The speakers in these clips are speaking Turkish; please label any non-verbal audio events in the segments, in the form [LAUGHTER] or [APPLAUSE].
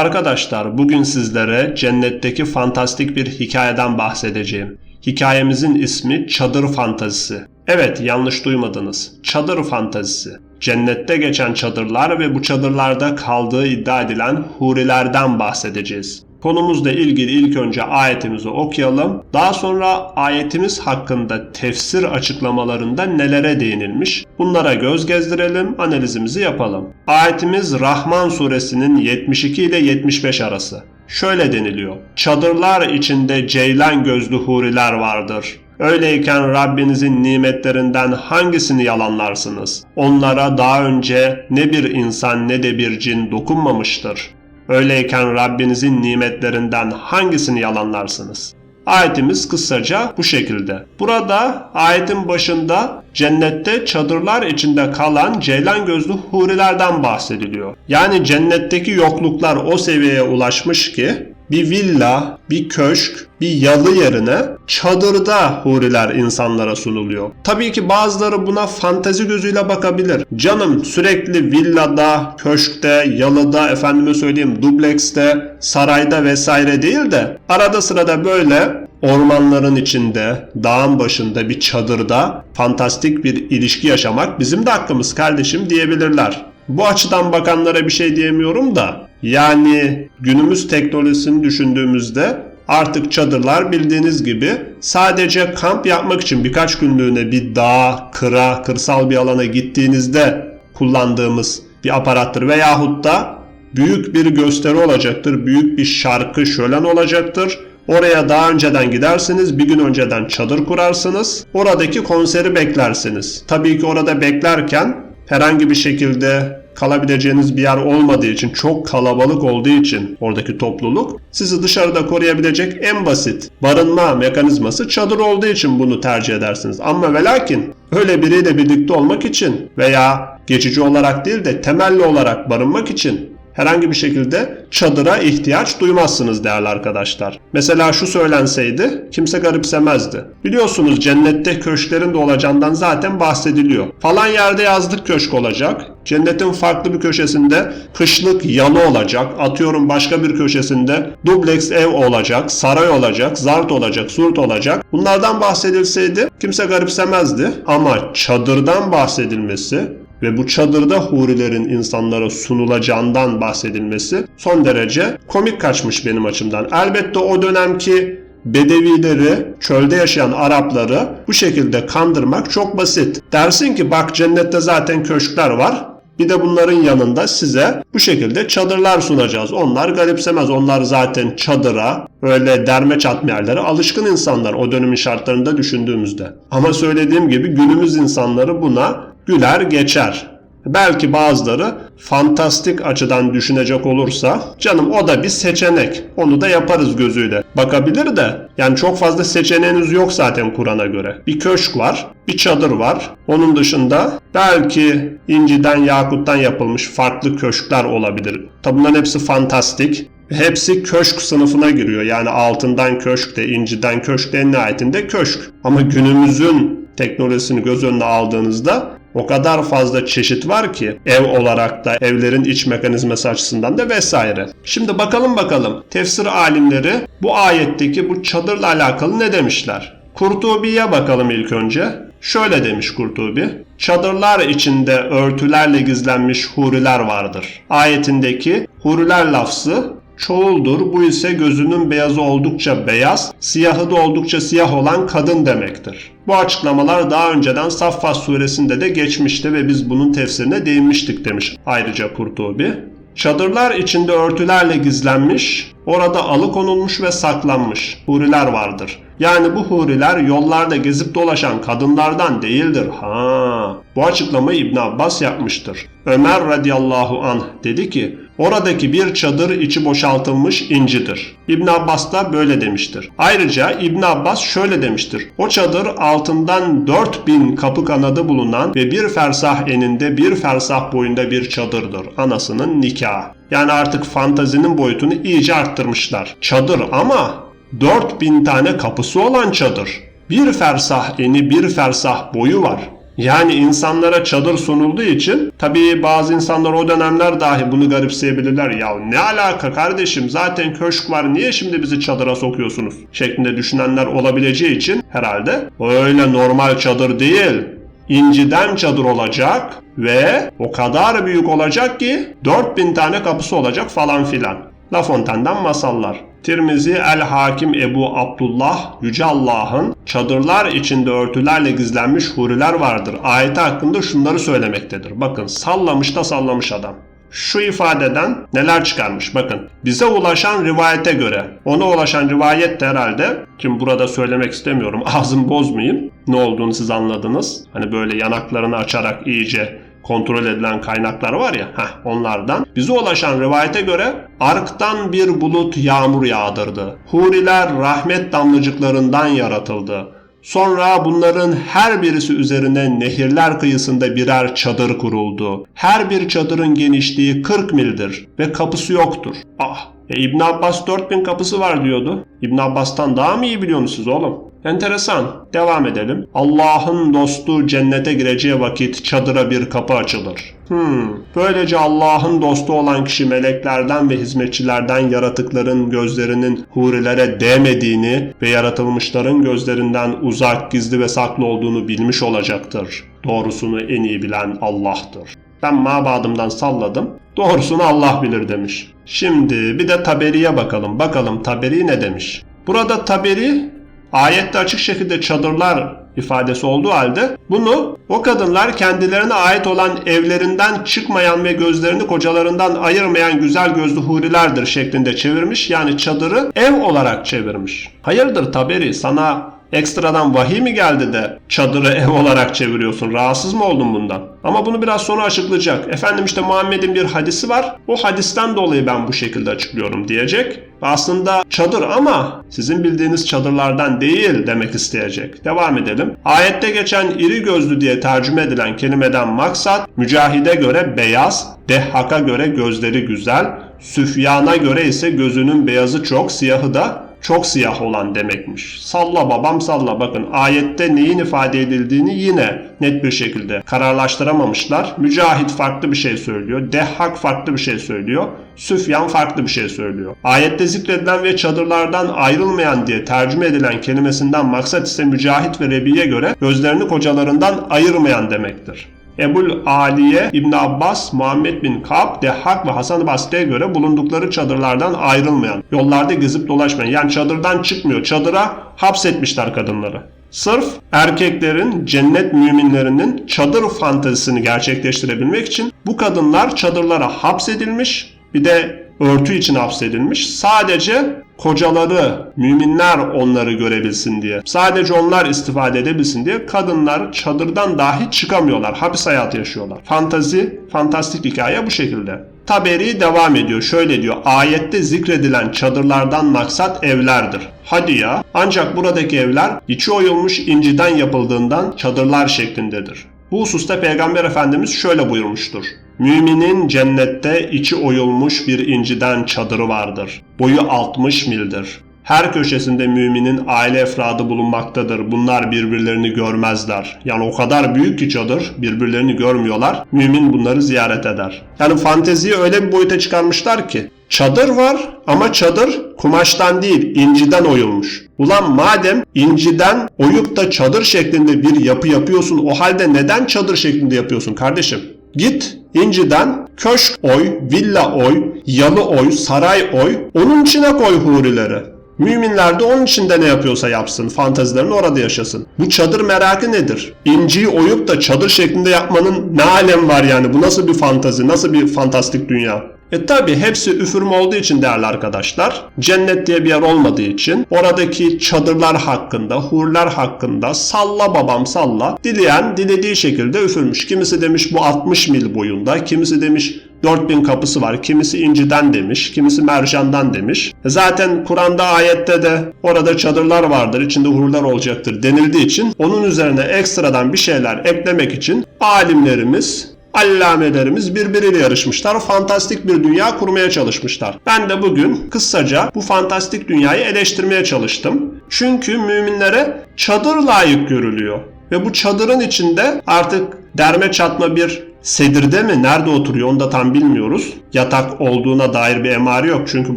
Arkadaşlar bugün sizlere cennetteki fantastik bir hikayeden bahsedeceğim. Hikayemizin ismi Çadır Fantazisi. Evet yanlış duymadınız. Çadır Fantazisi. Cennette geçen çadırlar ve bu çadırlarda kaldığı iddia edilen hurilerden bahsedeceğiz. Konumuzla ilgili ilk önce ayetimizi okuyalım. Daha sonra ayetimiz hakkında tefsir açıklamalarında nelere değinilmiş bunlara göz gezdirelim, analizimizi yapalım. Ayetimiz Rahman suresinin 72 ile 75 arası. Şöyle deniliyor. Çadırlar içinde ceylan gözlü huriler vardır. Öyleyken Rabbinizin nimetlerinden hangisini yalanlarsınız? Onlara daha önce ne bir insan ne de bir cin dokunmamıştır. Öyleyken Rabbinizin nimetlerinden hangisini yalanlarsınız? Ayetimiz kısaca bu şekilde. Burada ayetin başında cennette çadırlar içinde kalan ceylan gözlü hurilerden bahsediliyor. Yani cennetteki yokluklar o seviyeye ulaşmış ki bir villa, bir köşk, bir yalı yerine çadırda huriler insanlara sunuluyor. Tabii ki bazıları buna fantezi gözüyle bakabilir. Canım sürekli villada, köşkte, yalıda, efendime söyleyeyim dublekste, sarayda vesaire değil de arada sırada böyle ormanların içinde, dağın başında bir çadırda fantastik bir ilişki yaşamak bizim de hakkımız kardeşim diyebilirler. Bu açıdan bakanlara bir şey diyemiyorum da yani günümüz teknolojisini düşündüğümüzde artık çadırlar bildiğiniz gibi sadece kamp yapmak için birkaç günlüğüne bir dağa, kıra, kırsal bir alana gittiğinizde kullandığımız bir aparattır veyahut da büyük bir gösteri olacaktır, büyük bir şarkı şölen olacaktır. Oraya daha önceden gidersiniz, bir gün önceden çadır kurarsınız, oradaki konseri beklersiniz. Tabii ki orada beklerken herhangi bir şekilde kalabileceğiniz bir yer olmadığı için, çok kalabalık olduğu için oradaki topluluk sizi dışarıda koruyabilecek en basit barınma mekanizması çadır olduğu için bunu tercih edersiniz. Ama ve lakin öyle biriyle birlikte olmak için veya geçici olarak değil de temelli olarak barınmak için herhangi bir şekilde çadıra ihtiyaç duymazsınız değerli arkadaşlar. Mesela şu söylenseydi kimse garipsemezdi. Biliyorsunuz cennette köşklerin de olacağından zaten bahsediliyor. Falan yerde yazlık köşk olacak. Cennetin farklı bir köşesinde kışlık yalı olacak. Atıyorum başka bir köşesinde dubleks ev olacak, saray olacak, zart olacak, surt olacak. Bunlardan bahsedilseydi kimse garipsemezdi. Ama çadırdan bahsedilmesi ve bu çadırda hurilerin insanlara sunulacağından bahsedilmesi son derece komik kaçmış benim açımdan. Elbette o dönemki Bedevileri, çölde yaşayan Arapları bu şekilde kandırmak çok basit. Dersin ki bak cennette zaten köşkler var. Bir de bunların yanında size bu şekilde çadırlar sunacağız. Onlar garipsemez. Onlar zaten çadıra, öyle derme çatma yerlere alışkın insanlar o dönemin şartlarında düşündüğümüzde. Ama söylediğim gibi günümüz insanları buna güler geçer. Belki bazıları fantastik açıdan düşünecek olursa canım o da bir seçenek. Onu da yaparız gözüyle. Bakabilir de yani çok fazla seçeneğiniz yok zaten Kur'an'a göre. Bir köşk var, bir çadır var. Onun dışında belki inciden, yakuttan yapılmış farklı köşkler olabilir. Tabi bunların hepsi fantastik. Hepsi köşk sınıfına giriyor. Yani altından köşk de, inciden köşk de nihayetinde köşk. Ama günümüzün teknolojisini göz önüne aldığınızda o kadar fazla çeşit var ki ev olarak da evlerin iç mekanizması açısından da vesaire. Şimdi bakalım bakalım tefsir alimleri bu ayetteki bu çadırla alakalı ne demişler? Kurtubi'ye bakalım ilk önce. Şöyle demiş Kurtubi. Çadırlar içinde örtülerle gizlenmiş huriler vardır. Ayetindeki huriler lafzı çoğuldur. Bu ise gözünün beyazı oldukça beyaz, siyahı da oldukça siyah olan kadın demektir. Bu açıklamalar daha önceden Saffat suresinde de geçmişti ve biz bunun tefsirine değinmiştik demiş ayrıca Kurtubi. Çadırlar içinde örtülerle gizlenmiş, orada alıkonulmuş ve saklanmış huriler vardır. Yani bu huriler yollarda gezip dolaşan kadınlardan değildir. Ha, bu açıklamayı İbn Abbas yapmıştır. Ömer radıyallahu anh dedi ki Oradaki bir çadır içi boşaltılmış incidir. İbn Abbas da böyle demiştir. Ayrıca İbn Abbas şöyle demiştir. O çadır altından 4000 kapı kanadı bulunan ve bir fersah eninde bir fersah boyunda bir çadırdır. Anasının nikahı. Yani artık fantazinin boyutunu iyice arttırmışlar. Çadır ama 4000 tane kapısı olan çadır. Bir fersah eni bir fersah boyu var. Yani insanlara çadır sunulduğu için tabii bazı insanlar o dönemler dahi bunu garipseyebilirler. Ya ne alaka kardeşim zaten köşk var niye şimdi bizi çadıra sokuyorsunuz? Şeklinde düşünenler olabileceği için herhalde öyle normal çadır değil. İnciden çadır olacak ve o kadar büyük olacak ki 4000 tane kapısı olacak falan filan. La Fontaine'den masallar. Tirmizi El Hakim Ebu Abdullah Yüce Allah'ın çadırlar içinde örtülerle gizlenmiş huriler vardır. Ayeti hakkında şunları söylemektedir. Bakın sallamış da sallamış adam. Şu ifadeden neler çıkarmış bakın. Bize ulaşan rivayete göre. Ona ulaşan rivayet de herhalde. Şimdi burada söylemek istemiyorum. [LAUGHS] Ağzımı bozmayayım. Ne olduğunu siz anladınız. Hani böyle yanaklarını açarak iyice kontrol edilen kaynaklar var ya heh, onlardan. Bize ulaşan rivayete göre arktan bir bulut yağmur yağdırdı. Huriler rahmet damlacıklarından yaratıldı. Sonra bunların her birisi üzerine nehirler kıyısında birer çadır kuruldu. Her bir çadırın genişliği 40 mildir ve kapısı yoktur. Ah, e İbn Abbas 4000 kapısı var diyordu. İbn Abbas'tan daha mı iyi biliyorsunuz oğlum? Enteresan. Devam edelim. Allah'ın dostu cennete gireceği vakit çadıra bir kapı açılır. Hmm. Böylece Allah'ın dostu olan kişi meleklerden ve hizmetçilerden yaratıkların gözlerinin hurilere değmediğini ve yaratılmışların gözlerinden uzak, gizli ve saklı olduğunu bilmiş olacaktır. Doğrusunu en iyi bilen Allah'tır. Ben mabadımdan salladım. Doğrusunu Allah bilir demiş. Şimdi bir de Taberi'ye bakalım. Bakalım Taberi ne demiş? Burada Taberi ayette açık şekilde çadırlar ifadesi olduğu halde bunu o kadınlar kendilerine ait olan evlerinden çıkmayan ve gözlerini kocalarından ayırmayan güzel gözlü hurilerdir şeklinde çevirmiş. Yani çadırı ev olarak çevirmiş. Hayırdır Taberi sana ekstradan vahiy mi geldi de çadırı ev olarak çeviriyorsun? Rahatsız mı oldun bundan? Ama bunu biraz sonra açıklayacak. Efendim işte Muhammed'in bir hadisi var. O hadisten dolayı ben bu şekilde açıklıyorum diyecek. Aslında çadır ama sizin bildiğiniz çadırlardan değil demek isteyecek. Devam edelim. Ayette geçen iri gözlü diye tercüme edilen kelimeden maksat mücahide göre beyaz, Dehhak'a göre gözleri güzel, Süfyan'a göre ise gözünün beyazı çok, siyahı da çok siyah olan demekmiş. Salla babam salla bakın ayette neyin ifade edildiğini yine net bir şekilde kararlaştıramamışlar. Mücahit farklı bir şey söylüyor. Dehhak farklı bir şey söylüyor. Süfyan farklı bir şey söylüyor. Ayette zikredilen ve çadırlardan ayrılmayan diye tercüme edilen kelimesinden maksat ise Mücahit ve Rebi'ye göre gözlerini kocalarından ayırmayan demektir. Ebul Aliye, İbn Abbas, Muhammed bin Kab, Dehhak ve Hasan-ı Basri'ye göre bulundukları çadırlardan ayrılmayan, yollarda gezip dolaşmayan, yani çadırdan çıkmıyor, çadıra hapsetmişler kadınları. Sırf erkeklerin, cennet müminlerinin çadır fantezisini gerçekleştirebilmek için bu kadınlar çadırlara hapsedilmiş, bir de örtü için hapsedilmiş. Sadece kocaları, müminler onları görebilsin diye. Sadece onlar istifade edebilsin diye kadınlar çadırdan dahi çıkamıyorlar. Hapis hayatı yaşıyorlar. Fantazi, fantastik hikaye bu şekilde. Taberi devam ediyor. Şöyle diyor. Ayette zikredilen çadırlardan maksat evlerdir. Hadi ya. Ancak buradaki evler içi oyulmuş inciden yapıldığından çadırlar şeklindedir. Bu hususta Peygamber Efendimiz şöyle buyurmuştur. Müminin cennette içi oyulmuş bir inciden çadırı vardır. Boyu 60 mildir. Her köşesinde müminin aile efradı bulunmaktadır. Bunlar birbirlerini görmezler. Yani o kadar büyük ki çadır birbirlerini görmüyorlar. Mümin bunları ziyaret eder. Yani fanteziyi öyle bir boyuta çıkarmışlar ki Çadır var ama çadır kumaştan değil inciden oyulmuş. Ulan madem inciden oyup da çadır şeklinde bir yapı yapıyorsun o halde neden çadır şeklinde yapıyorsun kardeşim? Git inciden köşk oy, villa oy, yalı oy, saray oy onun içine koy hurileri. Müminler de onun içinde ne yapıyorsa yapsın, fantazilerini orada yaşasın. Bu çadır merakı nedir? İnciyi oyup da çadır şeklinde yapmanın ne alem var yani? Bu nasıl bir fantazi, nasıl bir fantastik dünya? E tabi hepsi üfürme olduğu için değerli arkadaşlar. Cennet diye bir yer olmadığı için oradaki çadırlar hakkında, hurlar hakkında salla babam salla. Dileyen dilediği şekilde üfürmüş. Kimisi demiş bu 60 mil boyunda, kimisi demiş 4000 kapısı var. Kimisi inciden demiş, kimisi mercandan demiş. E Zaten Kur'an'da ayette de orada çadırlar vardır, içinde hurlar olacaktır denildiği için onun üzerine ekstradan bir şeyler eklemek için alimlerimiz allamelerimiz birbiriyle yarışmışlar. Fantastik bir dünya kurmaya çalışmışlar. Ben de bugün kısaca bu fantastik dünyayı eleştirmeye çalıştım. Çünkü müminlere çadır layık görülüyor. Ve bu çadırın içinde artık derme çatma bir sedirde mi nerede oturuyor onu da tam bilmiyoruz. Yatak olduğuna dair bir emari yok çünkü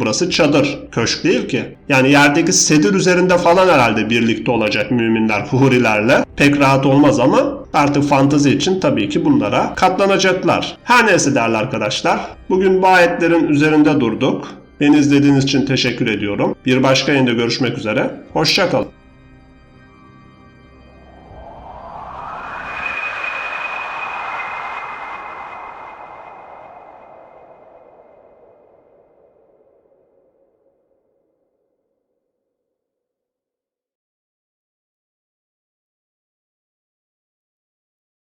burası çadır. Köşk değil ki. Yani yerdeki sedir üzerinde falan herhalde birlikte olacak müminler hurilerle. Pek rahat olmaz ama artık fantazi için tabii ki bunlara katlanacaklar. Her neyse değerli arkadaşlar. Bugün bu ayetlerin üzerinde durduk. Beni izlediğiniz için teşekkür ediyorum. Bir başka yayında görüşmek üzere. Hoşçakalın.